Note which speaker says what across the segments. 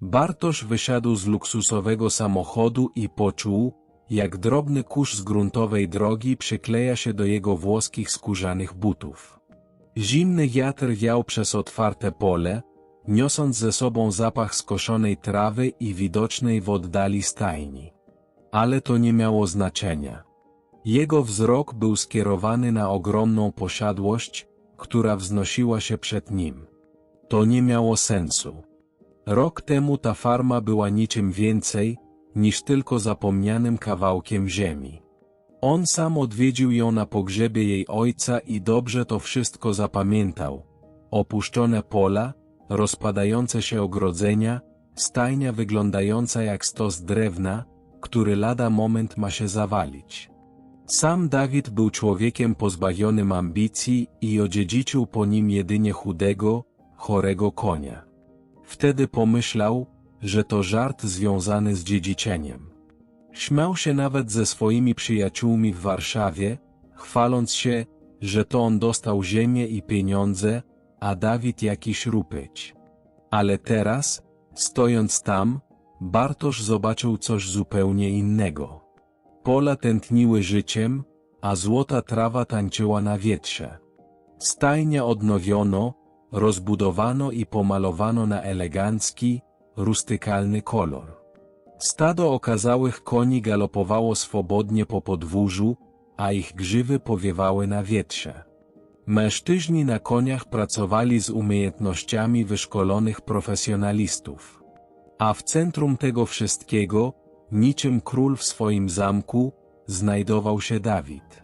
Speaker 1: Bartosz wysiadł z luksusowego samochodu i poczuł, jak drobny kurz z gruntowej drogi przykleja się do jego włoskich skórzanych butów. Zimny wiatr wiał przez otwarte pole, niosąc ze sobą zapach skoszonej trawy i widocznej w oddali stajni. Ale to nie miało znaczenia. Jego wzrok był skierowany na ogromną posiadłość, która wznosiła się przed nim. To nie miało sensu. Rok temu ta farma była niczym więcej, niż tylko zapomnianym kawałkiem ziemi. On sam odwiedził ją na pogrzebie jej ojca i dobrze to wszystko zapamiętał. Opuszczone pola, rozpadające się ogrodzenia, stajnia wyglądająca jak stos drewna, który lada moment ma się zawalić. Sam Dawid był człowiekiem pozbawionym ambicji i odziedziczył po nim jedynie chudego, chorego konia. Wtedy pomyślał, że to żart związany z dziedziczeniem. Śmiał się nawet ze swoimi przyjaciółmi w Warszawie, chwaląc się, że to on dostał ziemię i pieniądze, a Dawid jakiś rupyć. Ale teraz, stojąc tam, Bartosz zobaczył coś zupełnie innego. Pola tętniły życiem, a złota trawa tańczyła na wietrze. Stajnia odnowiono, rozbudowano i pomalowano na elegancki, rustykalny kolor. Stado okazałych koni galopowało swobodnie po podwórzu, a ich grzywy powiewały na wietrze. Mężczyźni na koniach pracowali z umiejętnościami wyszkolonych profesjonalistów. A w centrum tego wszystkiego, niczym król w swoim zamku, znajdował się Dawid.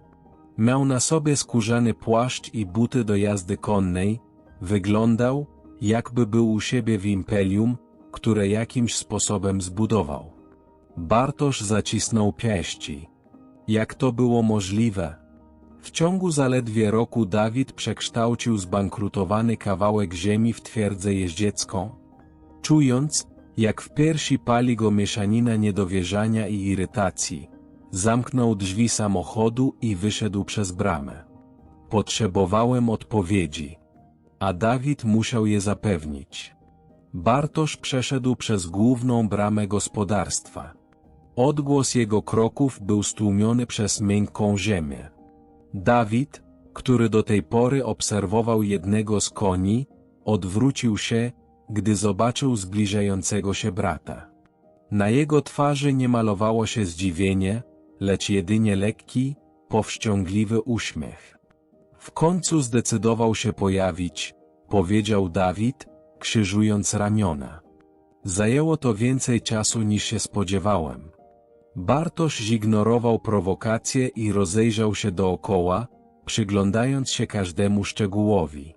Speaker 1: Miał na sobie skórzany płaszcz i buty do jazdy konnej, wyglądał, jakby był u siebie w imperium, które jakimś sposobem zbudował. Bartosz zacisnął pięści. Jak to było możliwe? W ciągu zaledwie roku Dawid przekształcił zbankrutowany kawałek ziemi w twierdzę jeździecką. Czując, jak w piersi pali go mieszanina niedowierzania i irytacji, zamknął drzwi samochodu i wyszedł przez bramę. Potrzebowałem odpowiedzi, a Dawid musiał je zapewnić. Bartosz przeszedł przez główną bramę gospodarstwa. Odgłos jego kroków był stłumiony przez miękką ziemię. Dawid, który do tej pory obserwował jednego z koni, odwrócił się, gdy zobaczył zbliżającego się brata. Na jego twarzy nie malowało się zdziwienie, lecz jedynie lekki, powściągliwy uśmiech. W końcu zdecydował się pojawić, powiedział Dawid, krzyżując ramiona. Zajęło to więcej czasu niż się spodziewałem. Bartosz zignorował prowokację i rozejrzał się dookoła, przyglądając się każdemu szczegółowi.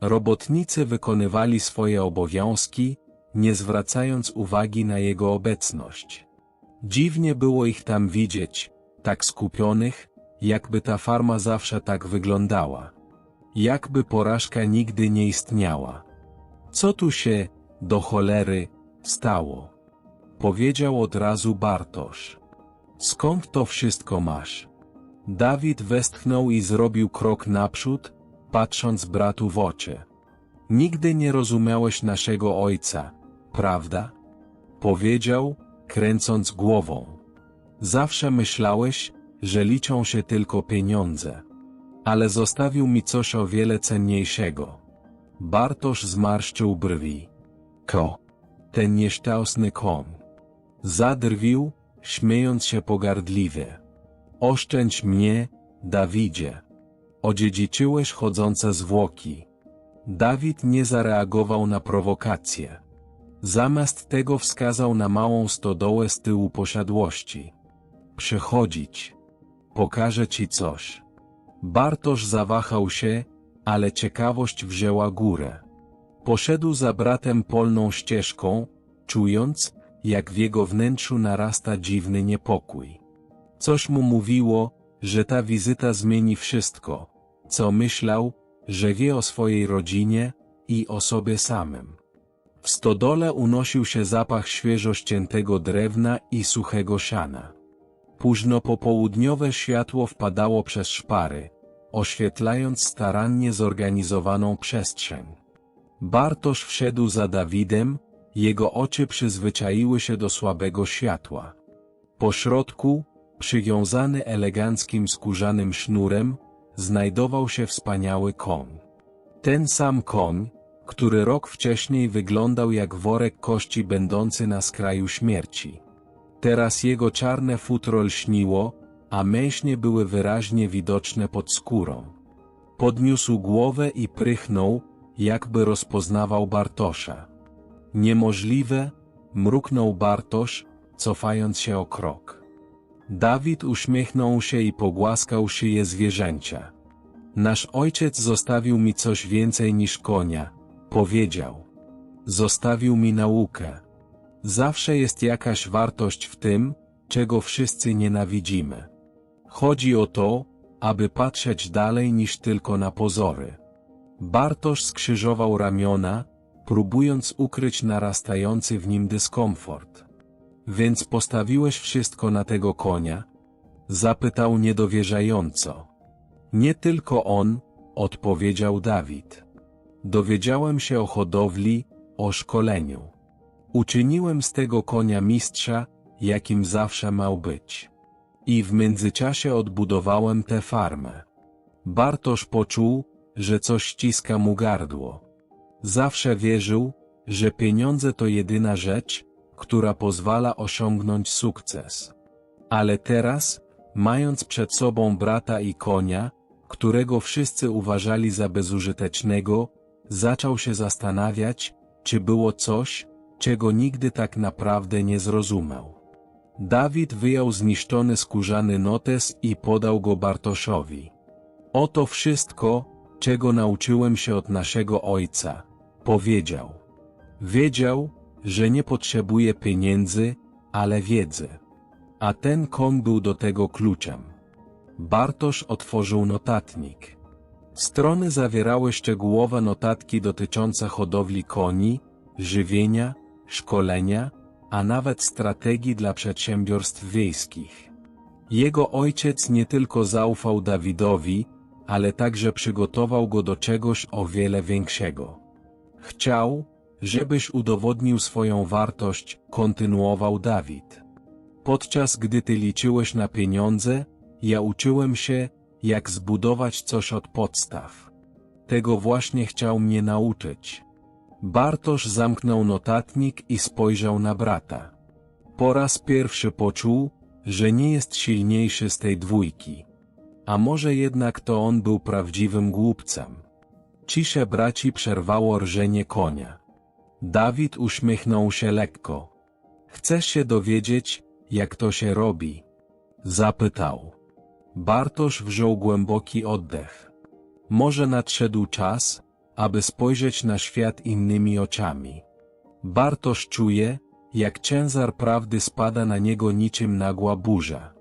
Speaker 1: Robotnicy wykonywali swoje obowiązki, nie zwracając uwagi na jego obecność. Dziwnie było ich tam widzieć, tak skupionych, jakby ta farma zawsze tak wyglądała. Jakby porażka nigdy nie istniała. Co tu się, do cholery, stało? Powiedział od razu Bartosz. Skąd to wszystko masz? Dawid westchnął i zrobił krok naprzód, patrząc bratu w oczy. Nigdy nie rozumiałeś naszego ojca, prawda? Powiedział, kręcąc głową. Zawsze myślałeś, że liczą się tylko pieniądze. Ale zostawił mi coś o wiele cenniejszego. Bartosz zmarszczył brwi. Ko. Ten nieszczęsny kon. Zadrwił, śmiejąc się pogardliwie. Oszczędź mnie, Dawidzie. Odziedziczyłeś chodzące zwłoki. Dawid nie zareagował na prowokację. Zamiast tego wskazał na małą stodołę z tyłu posiadłości. Przychodzić. Pokażę ci coś. Bartosz zawahał się, ale ciekawość wzięła górę. Poszedł za bratem polną ścieżką, czując, jak w jego wnętrzu narasta dziwny niepokój. Coś mu mówiło, że ta wizyta zmieni wszystko, co myślał, że wie o swojej rodzinie i o sobie samym. W stodole unosił się zapach świeżo ściętego drewna i suchego siana. Późno popołudniowe światło wpadało przez szpary, oświetlając starannie zorganizowaną przestrzeń. Bartosz wszedł za Dawidem, jego oczy przyzwyczaiły się do słabego światła. Po środku, przywiązany eleganckim skórzanym sznurem, znajdował się wspaniały koń. Ten sam koń, który rok wcześniej wyglądał jak worek kości będący na skraju śmierci. Teraz jego czarne futro lśniło, a mięśnie były wyraźnie widoczne pod skórą. Podniósł głowę i prychnął, jakby rozpoznawał Bartosza. Niemożliwe, mruknął Bartosz, cofając się o krok. Dawid uśmiechnął się i pogłaskał szyję zwierzęcia. Nasz ojciec zostawił mi coś więcej niż konia, powiedział. Zostawił mi naukę. Zawsze jest jakaś wartość w tym, czego wszyscy nienawidzimy. Chodzi o to, aby patrzeć dalej niż tylko na pozory. Bartosz skrzyżował ramiona, próbując ukryć narastający w nim dyskomfort. Więc postawiłeś wszystko na tego konia? Zapytał niedowierzająco. Nie tylko on, odpowiedział Dawid. Dowiedziałem się o hodowli, o szkoleniu. Uczyniłem z tego konia mistrza, jakim zawsze miał być. I w międzyczasie odbudowałem tę farmę. Bartosz poczuł, że coś ściska mu gardło. Zawsze wierzył, że pieniądze to jedyna rzecz, która pozwala osiągnąć sukces. Ale teraz, mając przed sobą brata i konia, którego wszyscy uważali za bezużytecznego, zaczął się zastanawiać, czy było coś, czego nigdy tak naprawdę nie zrozumiał. Dawid wyjął zniszczony skórzany notes i podał go Bartoszowi. Oto wszystko, czego nauczyłem się od naszego ojca, powiedział. Wiedział, że nie potrzebuje pieniędzy, ale wiedzy. A ten koń był do tego kluczem. Bartosz otworzył notatnik. Strony zawierały szczegółowe notatki dotyczące hodowli koni, żywienia, szkolenia, a nawet strategii dla przedsiębiorstw wiejskich. Jego ojciec nie tylko zaufał Dawidowi, ale także przygotował go do czegoś o wiele większego. Chciał, żebyś udowodnił swoją wartość, kontynuował Dawid. Podczas gdy ty liczyłeś na pieniądze, ja uczyłem się, jak zbudować coś od podstaw. Tego właśnie chciał mnie nauczyć. Bartosz zamknął notatnik i spojrzał na brata. Po raz pierwszy poczuł, że nie jest silniejszy z tej dwójki. A może jednak to on był prawdziwym głupcem. Ciszę braci przerwało rżenie konia. Dawid uśmiechnął się lekko. Chcesz się dowiedzieć, jak to się robi? Zapytał. Bartosz wziął głęboki oddech. Może nadszedł czas, aby spojrzeć na świat innymi oczami. Bartosz czuje, jak ciężar prawdy spada na niego niczym nagła burza.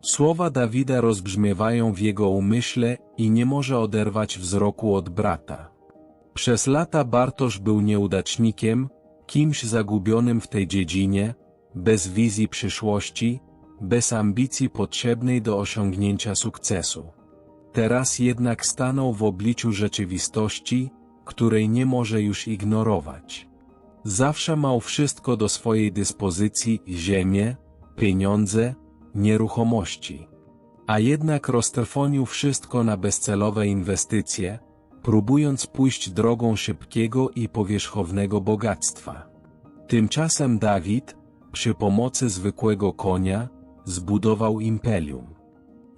Speaker 1: Słowa Dawida rozbrzmiewają w jego umyśle i nie może oderwać wzroku od brata. Przez lata Bartosz był nieudacznikiem, kimś zagubionym w tej dziedzinie, bez wizji przyszłości, bez ambicji potrzebnej do osiągnięcia sukcesu. Teraz jednak stanął w obliczu rzeczywistości, której nie może już ignorować. Zawsze mał wszystko do swojej dyspozycji ziemię, pieniądze, nieruchomości. A jednak roztrwonił wszystko na bezcelowe inwestycje, próbując pójść drogą szybkiego i powierzchownego bogactwa. Tymczasem Dawid, przy pomocy zwykłego konia, zbudował imperium.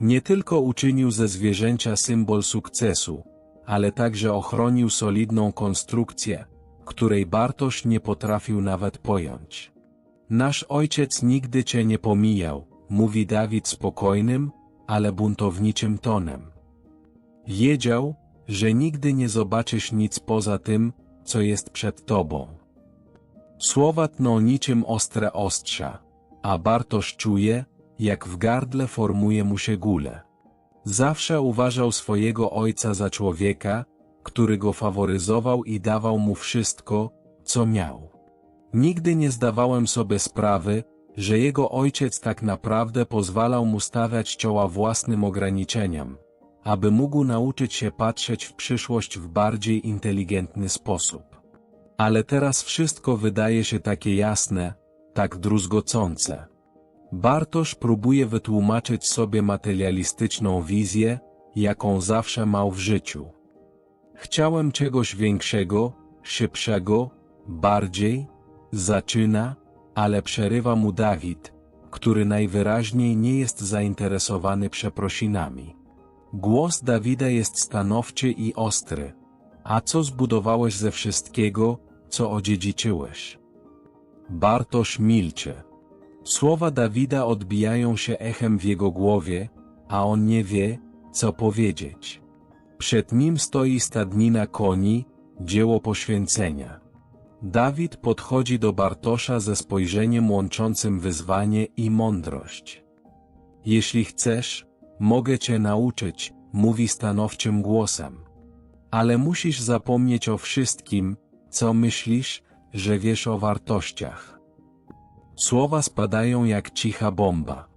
Speaker 1: Nie tylko uczynił ze zwierzęcia symbol sukcesu, ale także ochronił solidną konstrukcję, której Bartosz nie potrafił nawet pojąć. Nasz ojciec nigdy cię nie pomijał, mówi Dawid spokojnym, ale buntowniczym tonem. Wiedział, że nigdy nie zobaczysz nic poza tym, co jest przed tobą. Słowa tną niczym ostre ostrza, a Bartosz czuje, jak w gardle formuje mu się gule. Zawsze uważał swojego ojca za człowieka, który go faworyzował i dawał mu wszystko, co miał. Nigdy nie zdawałem sobie sprawy, że jego ojciec tak naprawdę pozwalał mu stawiać czoła własnym ograniczeniom, aby mógł nauczyć się patrzeć w przyszłość w bardziej inteligentny sposób. Ale teraz wszystko wydaje się takie jasne, tak druzgocące. Bartosz próbuje wytłumaczyć sobie materialistyczną wizję, jaką zawsze mał w życiu. Chciałem czegoś większego, szybszego, bardziej, zaczyna, ale przerywa mu Dawid, który najwyraźniej nie jest zainteresowany przeprosinami. Głos Dawida jest stanowczy i ostry. A co zbudowałeś ze wszystkiego, co odziedziczyłeś? Bartosz milczy. Słowa Dawida odbijają się echem w jego głowie, a on nie wie, co powiedzieć. Przed nim stoi stadnina koni, dzieło poświęcenia. Dawid podchodzi do Bartosza ze spojrzeniem łączącym wyzwanie i mądrość. Jeśli chcesz, mogę cię nauczyć, mówi stanowczym głosem. Ale musisz zapomnieć o wszystkim, co myślisz, że wiesz o wartościach. Słowa spadają jak cicha bomba.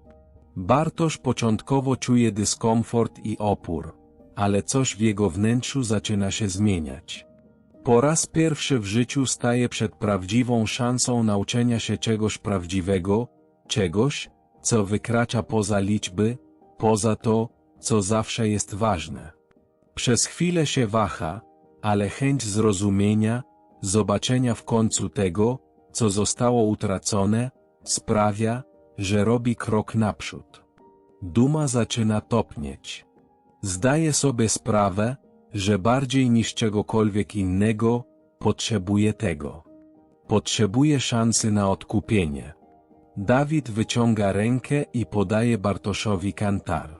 Speaker 1: Bartosz początkowo czuje dyskomfort i opór, ale coś w jego wnętrzu zaczyna się zmieniać. Po raz pierwszy w życiu staje przed prawdziwą szansą nauczenia się czegoś prawdziwego, czegoś, co wykracza poza liczby, poza to, co zawsze jest ważne. Przez chwilę się waha, ale chęć zrozumienia, zobaczenia w końcu tego, co zostało utracone, sprawia, że robi krok naprzód. Duma zaczyna topnieć. Zdaje sobie sprawę, że bardziej niż czegokolwiek innego, potrzebuje tego. Potrzebuje szansy na odkupienie. Dawid wyciąga rękę i podaje Bartoszowi kantar.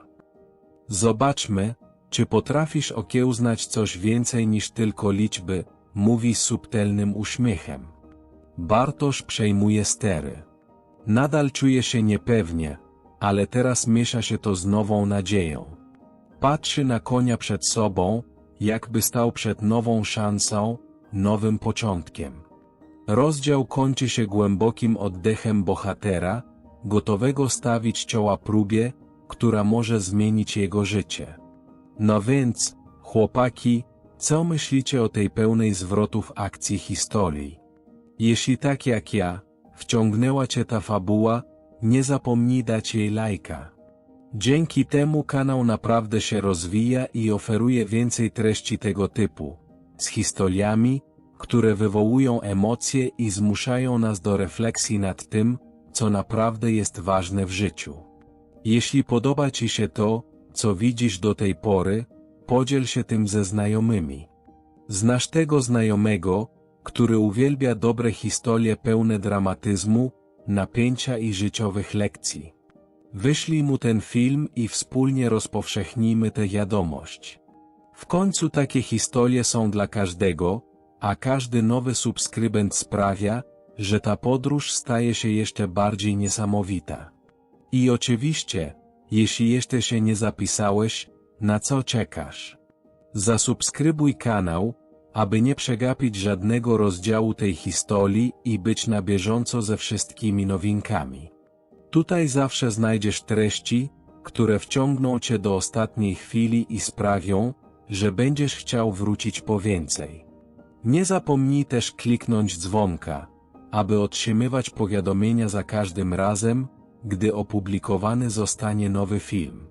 Speaker 1: Zobaczmy, czy potrafisz okiełznać coś więcej niż tylko liczby, mówi subtelnym uśmiechem. Bartosz przejmuje stery. Nadal czuje się niepewnie, ale teraz miesza się to z nową nadzieją. Patrzy na konia przed sobą, jakby stał przed nową szansą, nowym początkiem. Rozdział kończy się głębokim oddechem bohatera, gotowego stawić czoła próbie, która może zmienić jego życie. No więc, chłopaki, co myślicie o tej pełnej zwrotów akcji historii? Jeśli tak jak ja, wciągnęła Cię ta fabuła, nie zapomnij dać jej lajka. Dzięki temu kanał naprawdę się rozwija i oferuje więcej treści tego typu, z historiami, które wywołują emocje i zmuszają nas do refleksji nad tym, co naprawdę jest ważne w życiu. Jeśli podoba Ci się to, co widzisz do tej pory, podziel się tym ze znajomymi. Znasz tego znajomego, który uwielbia dobre historie pełne dramatyzmu, napięcia i życiowych lekcji. Wyślij mu ten film i wspólnie rozpowszechnijmy tę wiadomość. W końcu takie historie są dla każdego, a każdy nowy subskrybent sprawia, że ta podróż staje się jeszcze bardziej niesamowita. I oczywiście, jeśli jeszcze się nie zapisałeś, na co czekasz? Zasubskrybuj kanał, aby nie przegapić żadnego rozdziału tej historii i być na bieżąco ze wszystkimi nowinkami. Tutaj zawsze znajdziesz treści, które wciągną Cię do ostatniej chwili i sprawią, że będziesz chciał wrócić po więcej. Nie zapomnij też kliknąć dzwonka, aby otrzymywać powiadomienia za każdym razem, gdy opublikowany zostanie nowy film.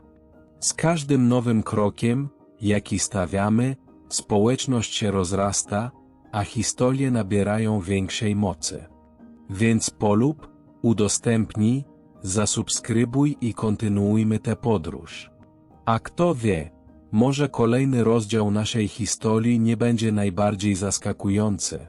Speaker 1: Z każdym nowym krokiem, jaki stawiamy, społeczność się rozrasta, a historie nabierają większej mocy. Więc polub, udostępnij, zasubskrybuj i kontynuujmy tę podróż. A kto wie, może kolejny rozdział naszej historii nie będzie najbardziej zaskakujący,